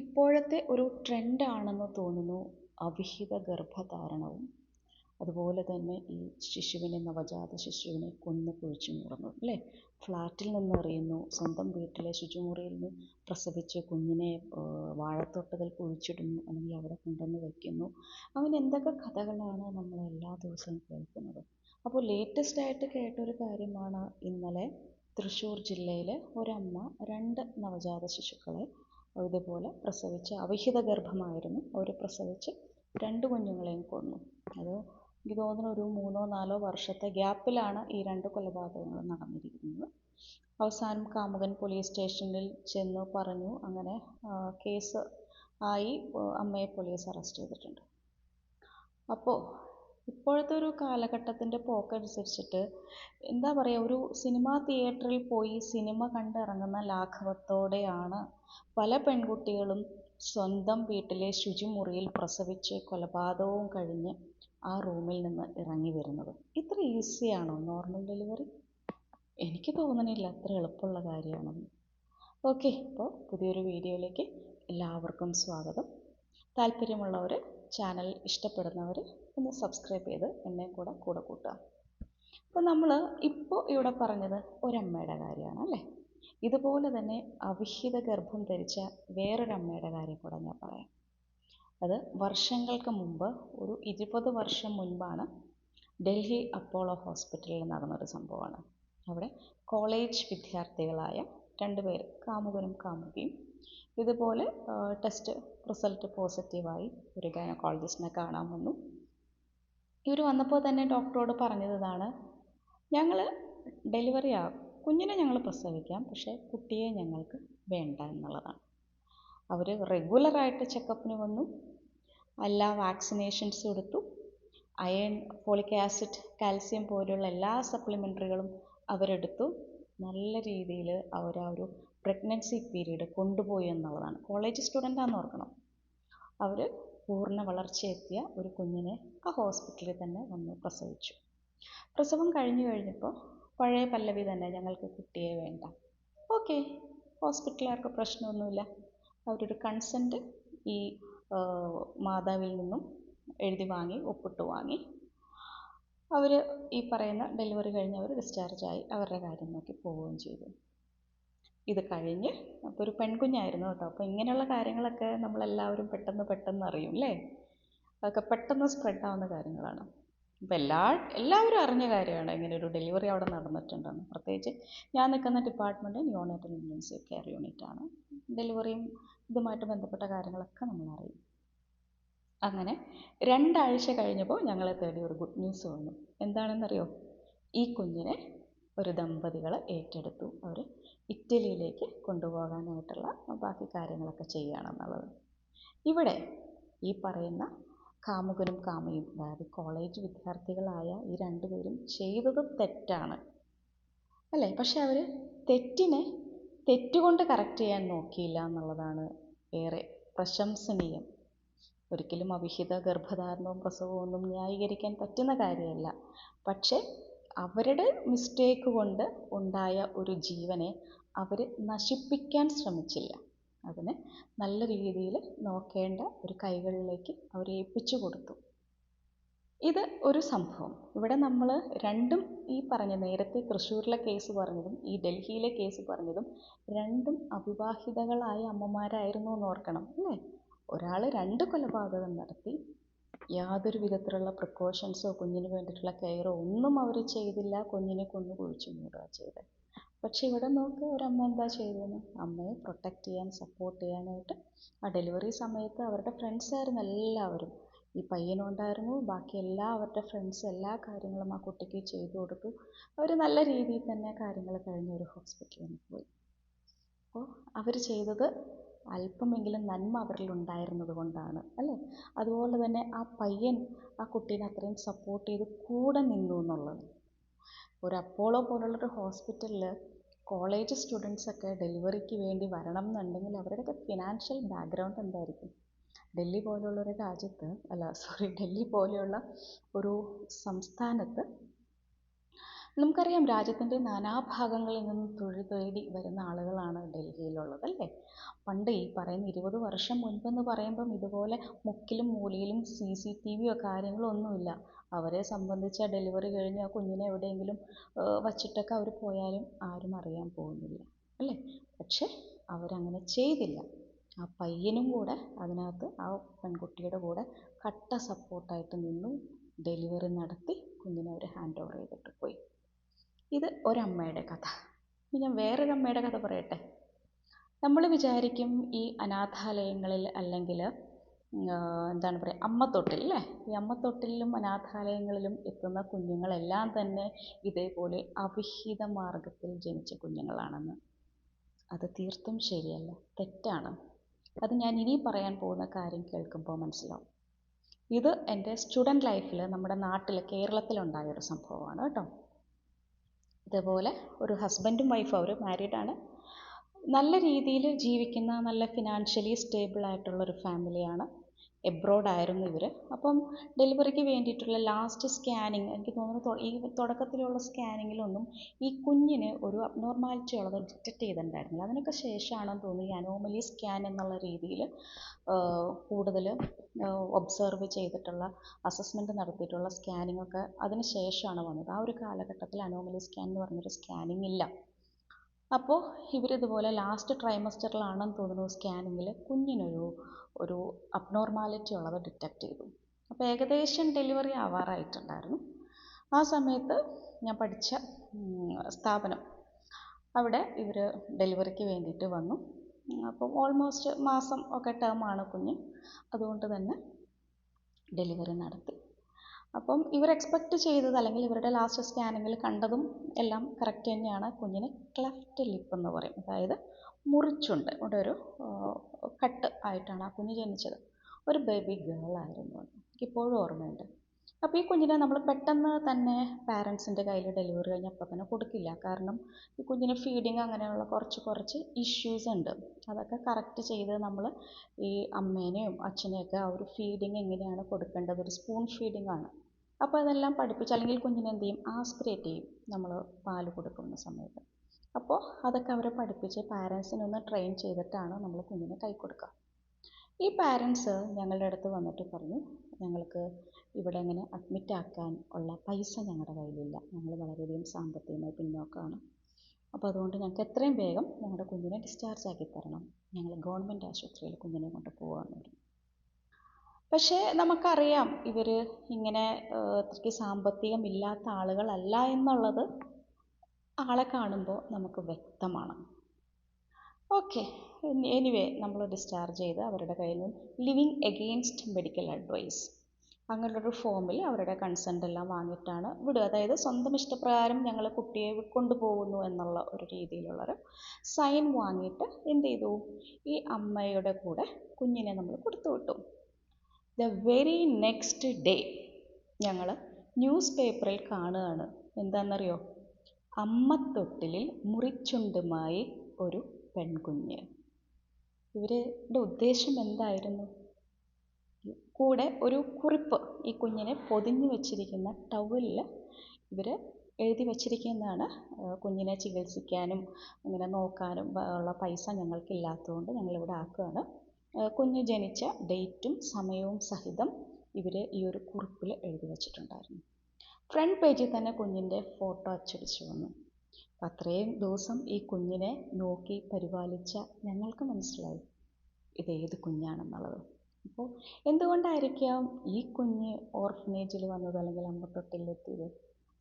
ഇപ്പോഴത്തെ ഒരു ട്രെൻഡാണെന്ന് തോന്നുന്നു അവിഹിത ഗർഭധാരണവും. അതുപോലെ തന്നെ ഈ ശിശുവിനെ നവജാത ശിശുവിനെ കൊന്നു കുഴിച്ചു മൂടുന്നു അല്ലേ? ഫ്ലാറ്റിൽ നിന്ന് എറിയുന്നു സ്വന്തം വീട്ടിലെ ശുചിമുറിയിൽ നിന്ന് പ്രസവിച്ച് കുഞ്ഞിനെ വാഴത്തോട്ടത്തിൽ കുഴിച്ചിടുന്നു അല്ലെങ്കിൽ അവിടെ കൊണ്ടുവന്ന് വയ്ക്കുന്നു അങ്ങനെ എന്തൊക്കെ കഥകളാണ് നമ്മൾ എല്ലാ ദിവസവും കേൾക്കുന്നത്? അപ്പോൾ ലേറ്റസ്റ്റ് ആയിട്ട് കേട്ടൊരു കാര്യമാണ് ഇന്നലെ തൃശ്ശൂർ ജില്ലയിലെ ഒരമ്മ രണ്ട് നവജാത ശിശുക്കളെ ഇതുപോലെ പ്രസവിച്ച് അവിഹിത ഗർഭമായിരുന്നു. അവർ പ്രസവിച്ച് രണ്ട് കുഞ്ഞുങ്ങളെയും കൊന്നു. അത് എനിക്ക് തോന്നുന്നു ഒരു മൂന്നോ നാലോ വർഷത്തെ ഗ്യാപ്പിലാണ് ഈ രണ്ട് കൊലപാതകങ്ങളും നടന്നിരിക്കുന്നത്. അവസാനം കാമുകൻ പോലീസ് സ്റ്റേഷനിൽ ചെന്ന് പറഞ്ഞു അങ്ങനെ കേസ് ആയി അമ്മയെ പോലീസ് അറസ്റ്റ് ചെയ്തിട്ടുണ്ട്. അപ്പോൾ ഇപ്പോഴത്തെ ഒരു കാലഘട്ടത്തിന്റെ പോക്കനുസരിച്ചിട്ട് എന്താ പറയുക ഒരു സിനിമാ തിയേറ്ററിൽ പോയി സിനിമ കണ്ടിറങ്ങുന്ന ലാഘവത്തോടെയാണ് പല പെൺകുട്ടികളും സ്വന്തം വീട്ടിലെ ശുചിമുറിയിൽ പ്രസവിച്ച് കൊലപാതകവും കഴിഞ്ഞ് ആ റൂമിൽ നിന്ന് ഇറങ്ങി വരുന്നത്. ഇത്ര ഈസിയാണോ നോർമൽ ഡെലിവറി? എനിക്ക് തോന്നണില്ല അത്ര എളുപ്പമുള്ള കാര്യമാണെന്ന്. ഓക്കെ അപ്പോൾ പുതിയൊരു വീഡിയോയിലേക്ക് എല്ലാവർക്കും സ്വാഗതം. താല്പര്യമുള്ളവർ ചാനൽ ഇഷ്ടപ്പെടുന്നവർ ഒന്ന് സബ്സ്ക്രൈബ് ചെയ്ത് എന്നെ കൂടെ കൂടെ കൂട്ടുക. അപ്പോൾ നമ്മൾ ഇപ്പോൾ ഇവിടെ പറഞ്ഞത് ഒരമ്മയുടെ കാര്യമാണ് അല്ലേ? ഇതുപോലെ തന്നെ അവിഹിത ഗർഭം ധരിച്ച വേറൊരമ്മയുടെ കാര്യം കൂടെ ഞാൻ പറയാം. അത് വർഷങ്ങൾക്ക് മുമ്പ് ഒരു ഇരുപത് വർഷം മുൻപാണ് ഡൽഹി അപ്പോളോ ഹോസ്പിറ്റലിൽ നടന്നൊരു സംഭവമാണ്. അവിടെ കോളേജ് വിദ്യാർത്ഥികളായ രണ്ട് പേര് കാമുകനും കാമുകിയും ഇതുപോലെ ടെസ്റ്റ് റിസൾട്ട് പോസിറ്റീവായി ഒരു ഗൈനക്കോളജിസ്റ്റിനെ കാണാൻ വന്നു. ഇവർ വന്നപ്പോൾ തന്നെ ഡോക്ടറോട് പറഞ്ഞതാണ് ഞങ്ങൾ ഡെലിവറി ആ കുഞ്ഞിനെ ഞങ്ങൾ പ്രസവിക്കാം പക്ഷേ കുട്ടിയെ ഞങ്ങൾക്ക് വേണ്ട എന്നുള്ളതാണ്. അവർ റെഗുലറായിട്ട് ചെക്കപ്പിന് വന്നു എല്ലാ വാക്സിനേഷൻസ് കൊടുത്തു അയൺ ഫോളിക് ആസിഡ് കാൽസ്യം പോലെയുള്ള എല്ലാ സപ്ലിമെന്ററികളും അവരെടുത്തു. നല്ല രീതിയിൽ അവർ ആ ഒരു പ്രഗ്നൻസി പീരീഡ് കൊണ്ടുപോയി എന്നുള്ളതാണ്. കോളേജ് സ്റ്റുഡന്റാണെന്ന് ഓർക്കണം. അവർ പൂർണ വളർച്ചയെത്തിയ ഒരു കുഞ്ഞിനെ ആ ഹോസ്പിറ്റലിൽ തന്നെ വന്ന് പ്രസവിച്ചു. പ്രസവം കഴിഞ്ഞു കഴിഞ്ഞപ്പോൾ പഴയ പല്ലവി തന്നെ ഞങ്ങൾക്ക് കുട്ടിയെ വേണ്ട. ഓക്കെ ഹോസ്പിറ്റലുകാർക്ക് പ്രശ്നമൊന്നുമില്ല. അവരൊരു കൺസെന്റ് ഈ മാതാവിൽ നിന്നും എഴുതി വാങ്ങി ഒപ്പിട്ട് വാങ്ങി. അവർ ഈ പറയുന്ന ഡെലിവറി കഴിഞ്ഞ് അവർ ഡിസ്ചാർജായി അവരുടെ കാര്യം നോക്കി പോവുകയും ചെയ്തു. ഇത് കഴിഞ്ഞ് അപ്പോൾ ഒരു പെൺകുഞ്ഞായിരുന്നു കേട്ടോ. അപ്പോൾ ഇങ്ങനെയുള്ള കാര്യങ്ങളൊക്കെ നമ്മളെല്ലാവരും പെട്ടെന്ന് പെട്ടെന്ന് അറിയും അല്ലേ അതൊക്കെ പെട്ടെന്ന് സ്പ്രെഡ് ആവുന്ന കാര്യങ്ങളാണ്. അപ്പോൾ എല്ലാ എല്ലാവരും അറിഞ്ഞ കാര്യമാണ്. ഇങ്ങനെ ഒരു ഡെലിവറി അവിടെ നടന്നിട്ടുണ്ടെന്ന്. പ്രത്യേകിച്ച് ഞാൻ നിൽക്കുന്ന ഡിപ്പാർട്ട്മെന്റ് നിയോണേറ്റൽ ഇന്റൻസീവ് കെയർ യൂണിറ്റാണ് ഡെലിവറിയും ഇതുമായിട്ട് ബന്ധപ്പെട്ട കാര്യങ്ങളൊക്കെ നമ്മൾ അറിയും അങ്ങനെ രണ്ടാഴ്ച കഴിഞ്ഞപ്പോൾ ഞങ്ങളെ തേടി ഒരു ഗുഡ് ന്യൂസ് വന്നു. എന്താണെന്നറിയോ? ഈ കുഞ്ഞിനെ ഒരു ദമ്പതികൾ ഏറ്റെടുത്തു. അവർ ഇറ്റലിയിലേക്ക് കൊണ്ടുപോകാനായിട്ടുള്ള ബാക്കി കാര്യങ്ങളൊക്കെ ചെയ്യുകയാണെന്നുള്ളത്. ഇവിടെ ഈ പറയുന്ന കാമുകനും കാമയും അതായത് കോളേജ് വിദ്യാർത്ഥികളായ ഈ രണ്ടുപേരും ചെയ്തത് തെറ്റാണ്. അല്ലേ? പക്ഷെ അവർ തെറ്റിനെ തെറ്റുകൊണ്ട് കറക്റ്റ് ചെയ്യാൻ നോക്കിയില്ല എന്നുള്ളതാണ് ഏറെ പ്രശംസനീയം. ഒരിക്കലും അവിഹിത ഗർഭധാരണവും പ്രസവവും ഒന്നും ന്യായീകരിക്കാൻ പറ്റുന്ന കാര്യമല്ല. പക്ഷേ അവരുടെ മിസ്റ്റേക്ക് കൊണ്ട് ഉണ്ടായ ഒരു ജീവനെ അവർ നശിപ്പിക്കാൻ ശ്രമിച്ചില്ല. അതിനെ നല്ല രീതിയിൽ നോക്കേണ്ട ഒരു കൈകളിലേക്ക് അവർ ഏൽപ്പിച്ചു കൊടുത്തു. ഇത് ഒരു സംഭവം. ഇവിടെ നമ്മൾ രണ്ടും ഈ പറഞ്ഞ നേരത്തെ തൃശ്ശൂരിലെ കേസ് പറഞ്ഞതും ഈ ഡൽഹിയിലെ കേസ് പറഞ്ഞതും രണ്ടും അവിവാഹിതകളായ അമ്മമാരായിരുന്നു എന്ന് ഓർക്കണം അല്ലേ? ഒരാൾ രണ്ട് കൊലപാതകം നടത്തി യാതൊരു വിധത്തിലുള്ള പ്രിക്കോഷൻസോ കുഞ്ഞിന് വേണ്ടിയിട്ടുള്ള കെയറോ ഒന്നും അവർ ചെയ്തില്ല. കുഞ്ഞിനെ കൊന്നു കുഴിച്ചു മൂടുക ചെയ്തത്. പക്ഷെ ഇവിടെ നോക്ക് ഒരമ്മ എന്താ ചെയ്തതെന്ന് അമ്മയെ പ്രൊട്ടക്റ്റ് ചെയ്യാൻ സപ്പോർട്ട് ചെയ്യാനായിട്ട് ആ ഡെലിവറി സമയത്ത് അവരുടെ ഫ്രണ്ട്സ് ആയിരുന്നു എല്ലാവരും. ഈ പയ്യനുണ്ടായിരുന്നു ബാക്കി എല്ലാ അവരുടെ ഫ്രണ്ട്സ് എല്ലാ കാര്യങ്ങളും ആ കുട്ടിക്ക് ചെയ്തു കൊടുത്തു. അവർ നല്ല രീതിയിൽ തന്നെ കാര്യങ്ങൾ കഴിഞ്ഞ് ഒരു ഹോസ്പിറ്റലിൽ പോയി. അപ്പോൾ അവർ ചെയ്തത് അല്പമെങ്കിലും നന്മ അവരിൽ ഉണ്ടായിരുന്നത് കൊണ്ടാണ് അല്ലേ? അതുപോലെ തന്നെ ആ പയ്യൻ ആ കുട്ടീനെ അത്രയും സപ്പോർട്ട് ചെയ്ത് കൂടെ നിന്നു എന്നുള്ളത്. ഒരു അപ്പോളോ പോലുള്ളൊരു ഹോസ്പിറ്റലിൽ കോളേജ് സ്റ്റുഡൻസൊക്കെ ഡെലിവറിക്ക് വേണ്ടി വരണം എന്നുണ്ടെങ്കിൽ അവരുടെയൊക്കെ ഫിനാൻഷ്യൽ ബാക്ക്ഗ്രൗണ്ട് എന്തായിരിക്കും? ഡൽഹി പോലെയുള്ളൊരു രാജ്യത്ത് അല്ല സോറി ഡൽഹി പോലെയുള്ള ഒരു സംസ്ഥാനത്ത് നമുക്കറിയാം രാജ്യത്തിന്റെ നാനാഭാഗങ്ങളിൽ നിന്നും തൊഴിൽ തേടി വരുന്ന ആളുകളാണ് ഡൽഹിയിലുള്ളത് അല്ലേ? പണ്ട് ഈ പറയുന്ന ഇരുപത് വർഷം മുൻപെന്ന് പറയുമ്പം ഇതുപോലെ മുക്കിലും മൂലയിലും സി സി ടി വിയോ കാര്യങ്ങളോ ഒന്നുമില്ല. അവരെ സംബന്ധിച്ച് ഡെലിവറി കഴിഞ്ഞ് ആ കുഞ്ഞിനെ എവിടെയെങ്കിലും വച്ചിട്ടൊക്കെ അവർ പോയാലും ആരും അറിയാൻ പോകുന്നില്ല അല്ലേ? പക്ഷേ അവരങ്ങനെ ചെയ്തില്ല. ആ പയ്യനും കൂടെ അതിനകത്ത് ആ പെൺകുട്ടിയുടെ കൂടെ കട്ട സപ്പോർട്ടായിട്ട് നിന്നു ഡെലിവറി നടത്തി കുഞ്ഞിനെ അവർ ഹാൻഡ് ഓവർ ചെയ്തിട്ട് പോയി. ഇത് ഒരമ്മയുടെ കഥ. ഇനി ഞാൻ വേറൊരമ്മയുടെ കഥ പറയട്ടെ. നമ്മൾ വിചാരിക്കും ഈ അനാഥാലയങ്ങളിൽ അല്ലെങ്കിൽ എന്താണ് പറയുക അമ്മത്തൊട്ടിൽ അല്ലേ? ഈ അമ്മത്തൊട്ടിലും അനാഥാലയങ്ങളിലും എത്തുന്ന കുഞ്ഞുങ്ങളെല്ലാം തന്നെ ഇതേപോലെ അവിഹിത മാർഗത്തിൽ ജനിച്ച കുഞ്ഞുങ്ങളാണെന്ന്. അത് തീർത്തും ശരിയല്ല. തെറ്റാണ്. അത് ഞാൻ ഇനി പറയാൻ പോകുന്ന കാര്യം കേൾക്കുമ്പോൾ മനസ്സിലാവും. ഇത് എന്റെ സ്റ്റുഡന്റ് ലൈഫിൽ നമ്മുടെ നാട്ടിൽ കേരളത്തിലുണ്ടായ ഒരു സംഭവമാണ് കേട്ടോ. ഇതേപോലെ ഒരു ഹസ്ബൻഡും വൈഫും അവർ മാരീഡാണ് നല്ല രീതിയിൽ ജീവിക്കുന്ന നല്ല ഫിനാൻഷ്യലി സ്റ്റേബിൾ ആയിട്ടുള്ള ഒരു ഫാമിലിയാണ് എബ്രോഡ് ആയിരുന്നു ഇവർ അപ്പം ഡെലിവറിക്ക് വേണ്ടിയിട്ടുള്ള ലാസ്റ്റ് സ്കാനിങ് എനിക്ക് തോന്നുന്നു ഈ തുടക്കത്തിലുള്ള സ്കാനിങ്ങിലൊന്നും ഈ കുഞ്ഞിന് ഒരു അബ്നോർമാലിറ്റി ഉള്ളത് ഡിറ്റക്റ്റ് ചെയ്തിട്ടുണ്ടായിരുന്നില്ല. അതിനൊക്കെ ശേഷമാണെന്ന് തോന്നുന്നു ഈ അനോമലി സ്കാൻ എന്നുള്ള രീതിയിൽ കൂടുതൽ ഒബ്സർവ് ചെയ്തിട്ടുള്ള അസസ്മെന്റ് നടത്തിയിട്ടുള്ള സ്കാനിങ്ങൊക്കെ അതിന് ശേഷമാണ് വന്നത്. ആ ഒരു കാലഘട്ടത്തിൽ അനോമലി സ്കാൻ എന്ന് പറഞ്ഞൊരു സ്കാനിങ് ഇല്ല. അപ്പോൾ ഇവരിതുപോലെ ലാസ്റ്റ് ട്രൈമസ്റ്ററിലാണെന്ന് തോന്നുന്നു സ്കാനിങ്ങിൽ കുഞ്ഞിനൊരു ഒരു അബ്നോർമാലിറ്റി ഉള്ളത് ഡിറ്റക്ട് ചെയ്തു. അപ്പോൾ ഏകദേശം ഡെലിവറി ആവാറായിട്ടുണ്ടായിരുന്നു. ആ സമയത്ത് ഞാൻ പഠിച്ച സ്ഥാപനം അവിടെ ഇവർ ഡെലിവറിക്ക് വേണ്ടിയിട്ട് വന്നു. അപ്പം ഓൾമോസ്റ്റ് മാസം ഒക്കെ ടേമാണ് കുഞ്ഞ്. അതുകൊണ്ട് തന്നെ ഡെലിവറി നടത്തി. അപ്പം ഇവർ എക്സ്പെക്റ്റ് ചെയ്തത് അല്ലെങ്കിൽ ഇവരുടെ ലാസ്റ്റ് സ്കാനിങ്ങിൽ കണ്ടതും എല്ലാം കറക്റ്റ് തന്നെയാണ്. കുഞ്ഞിന് ക്ലെഫ്റ്റ് ലിപ്പ് എന്ന് പറയും. അതായത് മുറിച്ചുണ്ട്. ഇവിടെ ഒരു കട്ട് ആയിട്ടാണ് ആ കുഞ്ഞ് ജനിച്ചത്. ഒരു ബേബി ഗേൾ ആയിരുന്നു ഇപ്പോഴും ഓർമ്മയുണ്ട്. അപ്പോൾ ഈ കുഞ്ഞിനെ നമ്മൾ പെട്ടെന്ന് തന്നെ പാരൻസിന്റെ കയ്യിൽ ഡെലിവറി കഴിഞ്ഞ് അപ്പം തന്നെ കൊടുക്കില്ല. കാരണം ഈ കുഞ്ഞിന് ഫീഡിങ് അങ്ങനെയുള്ള കുറച്ച് കുറച്ച് ഇഷ്യൂസ് ഉണ്ട്. അതൊക്കെ കറക്റ്റ് ചെയ്ത് നമ്മൾ ഈ അമ്മേനെയും അച്ഛനെയൊക്കെ ആ ഒരു ഫീഡിങ് എങ്ങനെയാണ് കൊടുക്കേണ്ടത്? ഒരു സ്പൂൺ ഫീഡിങ് ആണ്. അപ്പോൾ അതെല്ലാം പഠിപ്പിച്ച് അല്ലെങ്കിൽ കുഞ്ഞിനെ എന്ത് ചെയ്യും? ആസ്പിരേറ്റ് ചെയ്യും. നമ്മൾ പാൽ കൊടുക്കുന്ന സമയത്ത്. അപ്പോൾ അതൊക്കെ അവരെ പഠിപ്പിച്ച് പാരൻസിനെ ഒന്ന് ട്രെയിൻ ചെയ്തിട്ടാണ് നമ്മൾ കുഞ്ഞിനെ കൈ കൊടുക്കുക. ഈ പാരൻസ് ഞങ്ങളുടെ അടുത്ത് വന്നിട്ട് പറഞ്ഞു ഞങ്ങൾക്ക് ഇവിടെ അങ്ങനെ അഡ്മിറ്റ് ആക്കാൻ ഉള്ള പൈസ ഞങ്ങളുടെ കയ്യിലില്ല. ഞങ്ങൾ വളരെയധികം സാമ്പത്തികമായി പിന്നോക്കമാണ് അപ്പോൾ അതുകൊണ്ട് ഞങ്ങൾക്ക് എത്രയും വേഗം ഞങ്ങളുടെ കുഞ്ഞിനെ ഡിസ്ചാർജ് ആക്കി തരണം. ഞങ്ങൾ ഗവൺമെന്റ് ആശുപത്രിയിൽ കുഞ്ഞിനെ കൊണ്ട് പോകാമെന്ന് പറഞ്ഞു. പക്ഷേ നമുക്കറിയാം ഇവർ ഇങ്ങനെ അത്രയ്ക്ക് സാമ്പത്തികം ഇല്ലാത്ത ആളുകളല്ല എന്നുള്ളത് ആളെ കാണുമ്പോൾ നമുക്ക് വ്യക്തമാണ്. ഓക്കെ എനിവേ നമ്മൾ ഡിസ്ചാർജ് ചെയ്ത് അവരുടെ കയ്യിൽ നിന്ന് ലിവിങ് എഗെയിൻസ്റ്റ് മെഡിക്കൽ അഡ്വൈസ് അങ്ങനെയൊരു ഫോമിൽ അവരുടെ കൺസെന്റ് എല്ലാം വാങ്ങിയിട്ടാണ് വിടുക. അതായത് സ്വന്തം ഇഷ്ടപ്രകാരം ഞങ്ങൾ കുട്ടിയെ കൊണ്ടുപോകുന്നു എന്നുള്ള ഒരു രീതിയിലുള്ളൊരു സൈൻ വാങ്ങിയിട്ട് എന്ത് ചെയ്തു? ഈ അമ്മയുടെ കൂടെ കുഞ്ഞിനെ നമ്മൾ കൊടുത്തു വിട്ടു. ദ വെരി നെക്സ്റ്റ് ഡേ ഞങ്ങൾ ന്യൂസ് പേപ്പറിൽ കാണുകയാണ്. എന്താണെന്നറിയോ? അമ്മത്തൊട്ടിലിൽ മുറിച്ചുണ്ടുമായി ഒരു പെൺകുഞ്ഞ്. ഇവരുടെ ഉദ്ദേശം എന്തായിരുന്നു? കൂടെ ഒരു കുറിപ്പ് ഈ കുഞ്ഞിനെ പൊതിഞ്ഞു വെച്ചിരിക്കുന്ന ടവലിൽ ഇവർ എഴുതി വച്ചിരിക്കുന്നതാണ്. കുഞ്ഞിനെ ചികിത്സിക്കാനും ഇങ്ങനെ നോക്കാനും ഉള്ള പൈസ ഞങ്ങൾക്കില്ലാത്തതുകൊണ്ട് ഞങ്ങളിവിടെ ആക്കുകയാണ്. കുഞ്ഞ് ജനിച്ച ഡേറ്റും സമയവും സഹിതം ഇവർ ഈ ഒരു കുറിപ്പിൽ എഴുതി വച്ചിട്ടുണ്ടായിരുന്നു. ഫ്രണ്ട് പേജിൽ തന്നെ കുഞ്ഞിന്റെ ഫോട്ടോ അച്ചടിച്ചു വന്നു. അത്രയും ദിവസം ഈ കുഞ്ഞിനെ നോക്കി പരിപാലിച്ച ഞങ്ങൾക്ക് മനസ്സിലായി. ഇത് ഏത് കുഞ്ഞാണെന്നുള്ളത്. അപ്പോൾ എന്തുകൊണ്ടായിരിക്കാം ഈ കുഞ്ഞ് ഓർഫനേജിൽ വന്നത് അല്ലെങ്കിൽ അമ്മത്തൊട്ടിലെത്തിയത്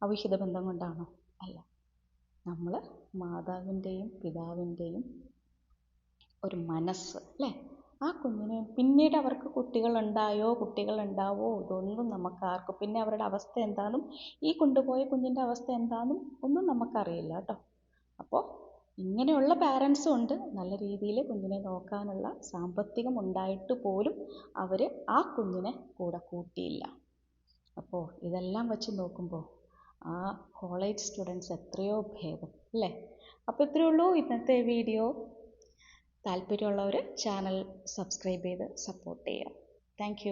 അവിഹിത ബന്ധം കൊണ്ടാണോ? അല്ല. നമ്മൾ മാതാവിന്റെയും പിതാവിന്റെയും ഒരു മനസ്സ് അല്ലേ? ആ കുഞ്ഞിന് പിന്നീട് അവർക്ക് കുട്ടികളുണ്ടായോ? കുട്ടികളുണ്ടാവോ? ഇതൊന്നും നമുക്കാർക്കും പിന്നെ അവരുടെ അവസ്ഥ എന്താണെന്നും ഈ കൊണ്ടുപോയ കുഞ്ഞിന്റെ അവസ്ഥ എന്താണെന്നും ഒന്നും നമുക്കറിയില്ല കേട്ടോ. അപ്പോൾ ഇങ്ങനെയുള്ള പാരൻസും ഉണ്ട്. നല്ല രീതിയിൽ കുഞ്ഞിനെ നോക്കാനുള്ള സാമ്പത്തികം ഉണ്ടായിട്ട് പോലും അവർ ആ കുഞ്ഞിനെ കൂടെ കൂട്ടിയില്ല. അപ്പോൾ ഇതെല്ലാം വെച്ച് നോക്കുമ്പോൾ ആ കോളേജ് സ്റ്റുഡൻസ് എത്രയോ ഭേദം അല്ലേ? അപ്പോൾ ഇത്രയേ ഉള്ളൂ ഇന്നത്തെ വീഡിയോ താല്പര്യമുള്ളവർ ചാനൽ സബ്സ്ക്രൈബ് ചെയ്ത് സപ്പോർട്ട് ചെയ്യുക താങ്ക്